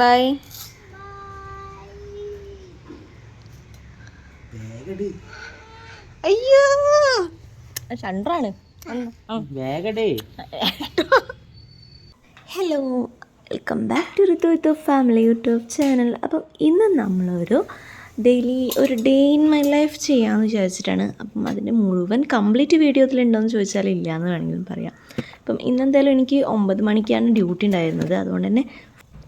By അയ്യോ. വേഗടേ. Hello welcome back to Ritu with family YouTube channel അപ്പം ഇന്ന് നമ്മളൊരു ഡെയിലി ഒരു ഡേ ഇൻ മൈ ലൈഫ് ചെയ്യാമെന്ന് വിചാരിച്ചിട്ടാണ്. അപ്പം അതിന്റെ മുഴുവൻ കംപ്ലീറ്റ് വീഡിയോ ഇതിലുണ്ടോയെന്ന് ചോദിച്ചാൽ ഇല്ല എന്ന് വേണമെങ്കിലും പറയാം. അപ്പം ഇന്നെന്തായാലും എനിക്ക് ഒമ്പത് മണിക്കാണ് ഡ്യൂട്ടി ഉണ്ടായിരുന്നത്. അതുകൊണ്ട് തന്നെ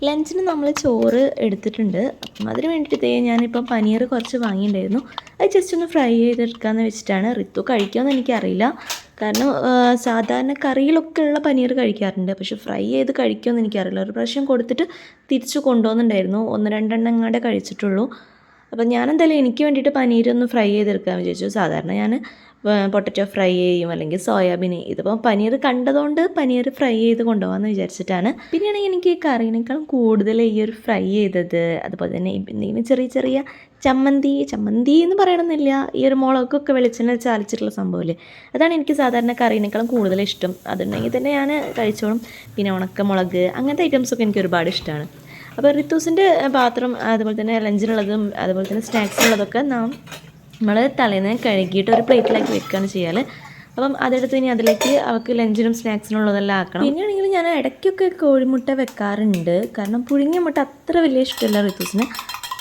ലഞ്ചിന് നമ്മൾ ചോറ് എടുത്തിട്ടുണ്ട്. അപ്പം അതിന് വേണ്ടിയിട്ട് ഞാനിപ്പം പനീർ കുറച്ച് വാങ്ങിയിട്ടുണ്ടായിരുന്നു. അത് ജസ്റ്റ് ഒന്ന് ഫ്രൈ ചെയ്തെടുക്കാമെന്ന് വെച്ചിട്ടാണ്. റിത്തു കഴിക്കുമെന്ന് എനിക്കറിയില്ല. കാരണം സാധാരണ കറിയിലൊക്കെ ഉള്ള പനീർ കഴിക്കാറുണ്ട്. പക്ഷേ ഫ്രൈ ചെയ്ത് കഴിക്കുമെന്ന് എനിക്കറിയില്ല. ഒരു പ്രാവശ്യം കൊടുത്തിട്ട് തിരിച്ച് കൊണ്ടുപോകുന്നുണ്ടായിരുന്നു ഒന്ന് രണ്ടെണ്ണം കൂടെ കഴിച്ചിട്ടുള്ളൂ. അപ്പം ഞാനെന്തായാലും എനിക്ക് വേണ്ടിയിട്ട് പനീരൊന്ന് ഫ്രൈ ചെയ്തെടുക്കാമെന്ന് വിചാരിച്ചു. സാധാരണ ഞാൻ പൊട്ടറ്റോ ഫ്രൈ ചെയ്യും അല്ലെങ്കിൽ സോയാബീൻ ഇതിപ്പോൾ പനീർ കണ്ടതുകൊണ്ട് പനീർ ഫ്രൈ ചെയ്ത് കൊണ്ടുപോകാമെന്ന് വിചാരിച്ചിട്ടാണ്. പിന്നെയാണെങ്കിൽ എനിക്ക് ഈ കറീനേക്കാളും കൂടുതൽ ഈ ഒരു ഫ്രൈ ചെയ്തത്. അതുപോലെ തന്നെ എന്തെങ്കിലും ചെറിയ ചെറിയ ചമ്മന്തി ചമ്മന്തി എന്ന് പറയണമെന്നില്ല ഈ ഒരു മുളകൊക്കെ വെളിച്ചെണ്ണ ചാലിച്ചിട്ടുള്ള സംഭവമില്ലേ? അതാണ് എനിക്ക് സാധാരണ കറീനേക്കാളും കൂടുതൽ ഇഷ്ടം. അതുണ്ടെങ്കിൽ തന്നെ ഞാൻ കഴിച്ചോളും. പിന്നെ ഉണക്കമുളക് അങ്ങനത്തെ ഐറ്റംസൊക്കെ എനിക്ക് ഒരുപാട് ഇഷ്ടമാണ്. അപ്പോൾ റിത്തൂസിന്റെ പാത്രം അതുപോലെ തന്നെ ലഞ്ചിനുള്ളതും അതുപോലെ തന്നെ സ്നാക്സിനുള്ളതൊക്കെ നാം നമ്മൾ തലേന്ന് കഴുകിയിട്ട് ഒരു പ്ലേറ്റിലാക്കി വെക്കുകയാണ് ചെയ്യാൽ അപ്പം അതെടുത്ത് ഇനി അതിലേക്ക് അവൾക്ക് ലഞ്ചിനും സ്നാക്സിനും ഉള്ളതെല്ലാം ആക്കണം. പിന്നെയാണെങ്കിൽ ഞാൻ ഇടയ്ക്കൊക്കെ കോഴിമുട്ട വെക്കാറുണ്ട്. കാരണം പുഴുങ്ങിയ മുട്ട അത്ര വലിയ ഇഷ്ടമല്ല റിത്തൂസിന്.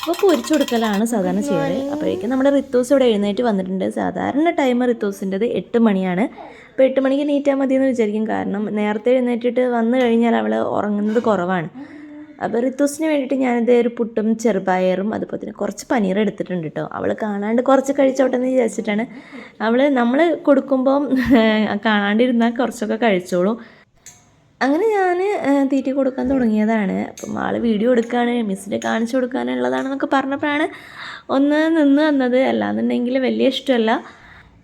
അപ്പോൾ പൊരിച്ചു കൊടുക്കലാണ് സാധാരണ ചെയ്യാറ് അപ്പോഴേക്കും നമ്മുടെ റിത്തൂസ് ഇവിടെ എഴുന്നേറ്റ് വന്നിട്ടുണ്ട്. സാധാരണ ടൈം റിത്തൂസിന്റെത് എട്ട് മണിയാണ്. അപ്പോൾ എട്ട് മണിക്ക് നീറ്റാൽ മതി എന്ന് വിചാരിക്കും. കാരണം നേരത്തെ എഴുന്നേറ്റിട്ട് വന്നു കഴിഞ്ഞാൽ അവൾ ഉറങ്ങുന്നത് കുറവാണ്. അപ്പോൾ റിത്തൂസിന് വേണ്ടിയിട്ട് ഞാനിത് ഒരു പുട്ടും ചെറുപയറും അതുപോലെ തന്നെ കുറച്ച് പനീർ എടുത്തിട്ടുണ്ട് കേട്ടോ. അവൾ കാണാണ്ട് കുറച്ച് കഴിച്ചോട്ടെ എന്ന് വിചാരിച്ചിട്ടാണ്. അവൾ നമ്മൾ കൊടുക്കുമ്പം കാണാണ്ടിരുന്നാൽ കുറച്ചൊക്കെ കഴിച്ചോളൂ. അങ്ങനെ ഞാൻ തീറ്റി കൊടുക്കാൻ തുടങ്ങിയതാണ്. അപ്പം ആൾ വീഡിയോ എടുക്കുകയാണ് മിസ്സിനെ കാണിച്ചു കൊടുക്കാനുള്ളതാണെന്നൊക്കെ പറഞ്ഞപ്പോഴാണ് ഒന്ന് നിന്ന് തന്നത് അല്ലാന്നുണ്ടെങ്കിൽ വലിയ ഇഷ്ടമല്ല.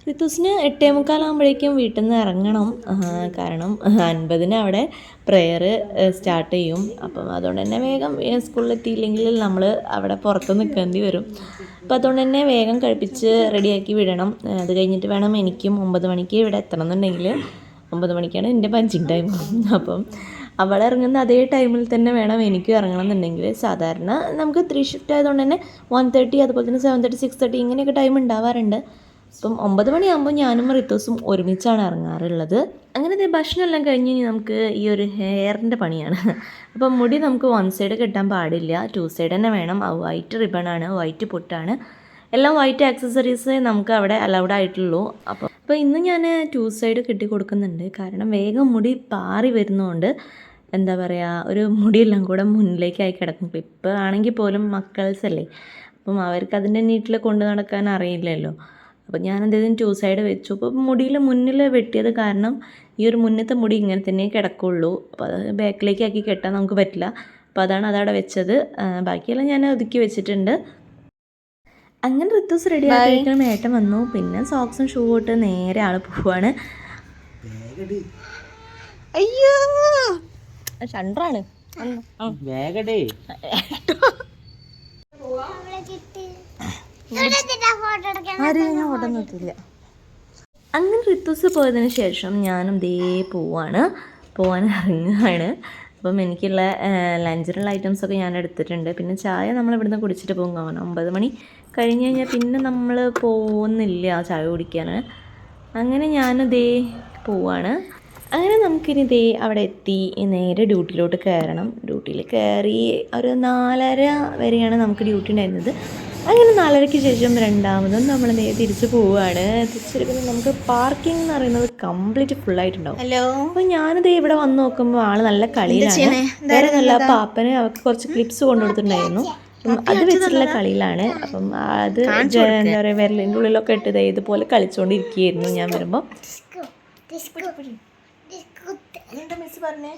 ഋതുസിന് എട്ടേ മുക്കാലാകുമ്പോഴേക്കും വീട്ടിൽ നിന്ന് ഇറങ്ങണം കാരണം അൻപതിന് അവിടെ പ്രെയർ സ്റ്റാർട്ട് ചെയ്യും. അപ്പം അതുകൊണ്ട് തന്നെ വേഗം സ്കൂളിലെത്തിയില്ലെങ്കിൽ നമ്മൾ അവിടെ പുറത്ത് നിൽക്കേണ്ടി വരും. അപ്പം അതുകൊണ്ട് തന്നെ വേഗം കഴിപ്പിച്ച് റെഡിയാക്കി വിടണം. അത് കഴിഞ്ഞിട്ട് വേണം എനിക്കും ഒമ്പത് മണിക്ക് ഇവിടെ എത്തണം എന്നുണ്ടെങ്കിൽ. ഒമ്പത് മണിക്കാണ് എന്റെ പഞ്ചിങ് ടൈം അപ്പം അവിടെ ഇറങ്ങുന്ന അതേ ടൈമിൽ തന്നെ വേണം എനിക്കും ഇറങ്ങണം എന്നുണ്ടെങ്കിൽ. സാധാരണ നമുക്ക് ത്രീ ഷിഫ്റ്റ് ആയതുകൊണ്ട് തന്നെ വൺ തേർട്ടി അതുപോലെ തന്നെ സെവൻ തേർട്ടി സിക്സ് തേർട്ടി ഇങ്ങനെയൊക്കെ ടൈം ഉണ്ടാവാറുണ്ട്. അപ്പം ഒമ്പത് മണിയാകുമ്പോൾ ഞാനും റിത്തോസും ഒരുമിച്ചാണ് ഇറങ്ങാറുള്ളത്. അങ്ങനെ ദേ ഭക്ഷണമെല്ലാം കഴിഞ്ഞ് ഇനി നമുക്ക് ഈ ഒരു ഹെയറിന്റെ പണിയാണ്. അപ്പം മുടി നമുക്ക് വൺ സൈഡ് കെട്ടാൻ പാടില്ല. ടു സൈഡ് തന്നെ വേണം. വൈറ്റ് ആണ് വൈറ്റ് പൊട്ടാണ്. എല്ലാം വൈറ്റ് ആക്സസറീസ് നമുക്ക് അവിടെ അലൗഡ് ആയിട്ടുള്ളൂ. അപ്പോൾ അപ്പോൾ ഇന്ന് ഞാൻ ടു സൈഡ് കെട്ടി കൊടുക്കുന്നുണ്ട്. കാരണം വേഗം മുടി പാറി വരുന്നതുകൊണ്ട് എന്താ പറയുക ഒരു മുടിയെല്ലാം കൂടെ മുന്നിലേക്കായി കിടക്കും. ക്ലിപ്പ് ആണെങ്കിൽ പോലും മക്കൾസ് അല്ലേ അപ്പം അവർക്ക് അതിന്റെ നീട്ടിൽ കൊണ്ടു നടക്കാൻ അറിയില്ലല്ലോ. അപ്പോൾ ഞാൻ എന്തെങ്കിലും ടു സൈഡ് വെച്ചു. അപ്പോൾ മുടിയിൽ മുന്നിൽ വെട്ടിയത് കാരണം ഈ ഒരു മുന്നത്തെ മുടി ഇങ്ങനെ തന്നെ കിടക്കുള്ളൂ. അപ്പോൾ അത് ബാക്കിലേക്ക് ആക്കി കെട്ടാൻ നമുക്ക് പറ്റില്ല. അപ്പോൾ അതാണ് അതവിടെ വെച്ചത്. ബാക്കിയെല്ലാം ഞാൻ ഒതുക്കി വെച്ചിട്ടുണ്ട്. അങ്ങനെ ഋത്തുസ് റെഡി ആയിട്ട് ഏട്ടൻ വന്നു. പിന്നെ സോക്സും ഷൂ ഇട്ട് നേരെ ആൾ പോവാണ്. വേഗടി. അയ്യോ. ചന്ദ്രാണ്. വേഗടേ. ആരും ഞാൻ ഫോട്ടോ നിർത്തില്ല അങ്ങനെ റിത്തൂസ് പോയതിന് ശേഷം ഞാനും ദേ പോവാണ്. പോവാൻ ഇറങ്ങുകയാണ് അപ്പം എനിക്കുള്ള ലഞ്ചിനുള്ള ഐറ്റംസൊക്കെ ഞാൻ എടുത്തിട്ടുണ്ട്. പിന്നെ ചായ നമ്മൾ ഇവിടുന്ന് കുടിച്ചിട്ട് പോകും. കാരണം ഒമ്പത് മണി കഴിഞ്ഞ് കഴിഞ്ഞാൽ പിന്നെ നമ്മൾ പോകുന്നില്ല ചായ കുടിക്കാൻ. അങ്ങനെ ഞാൻ ദേ പോവാണ്. അങ്ങനെ നമുക്കിനി ദേ അവിടെ എത്തി. നേരെ ഡ്യൂട്ടിയിലോട്ട് കയറണം. ഡ്യൂട്ടിയിൽ കയറി ഒരു നാലര വരെയാണ് നമുക്ക് ഡ്യൂട്ടി ഉണ്ടായിരുന്നത്. അങ്ങനെ നാലരയ്ക്ക് ശേഷം രണ്ടാമതും നമ്മൾ നേരെ തിരിച്ചു പോവുകയാണ് തിരിച്ചെടുക്കുമ്പോൾ നമുക്ക് പാർക്കിംഗ് എന്ന് പറയുന്നത് കംപ്ലീറ്റ് ഫുൾ ആയിട്ടുണ്ടാവും. ഹലോ അപ്പോൾ ഞാനിത് ഇവിടെ വന്ന് നോക്കുമ്പോൾ ആൾ നല്ല കളിയിലാണ്. വേറെ നല്ല പാപ്പന് അവർക്ക് കുറച്ച് ക്ലിപ്സ് കൊണ്ടുകൊടുത്തിട്ടുണ്ടായിരുന്നു. അപ്പം അത് വെച്ചിട്ടുള്ള കളിയിലാണ്. അപ്പം അത് എന്താ പറയുക വിരലിന്റെ ഉള്ളിലൊക്കെ ഇട്ട് ദേ ഇതുപോലെ കളിച്ചുകൊണ്ടിരിക്കുകയായിരുന്നു ഞാൻ വരുമ്പോൾ മിസ് പറഞ്ഞേ?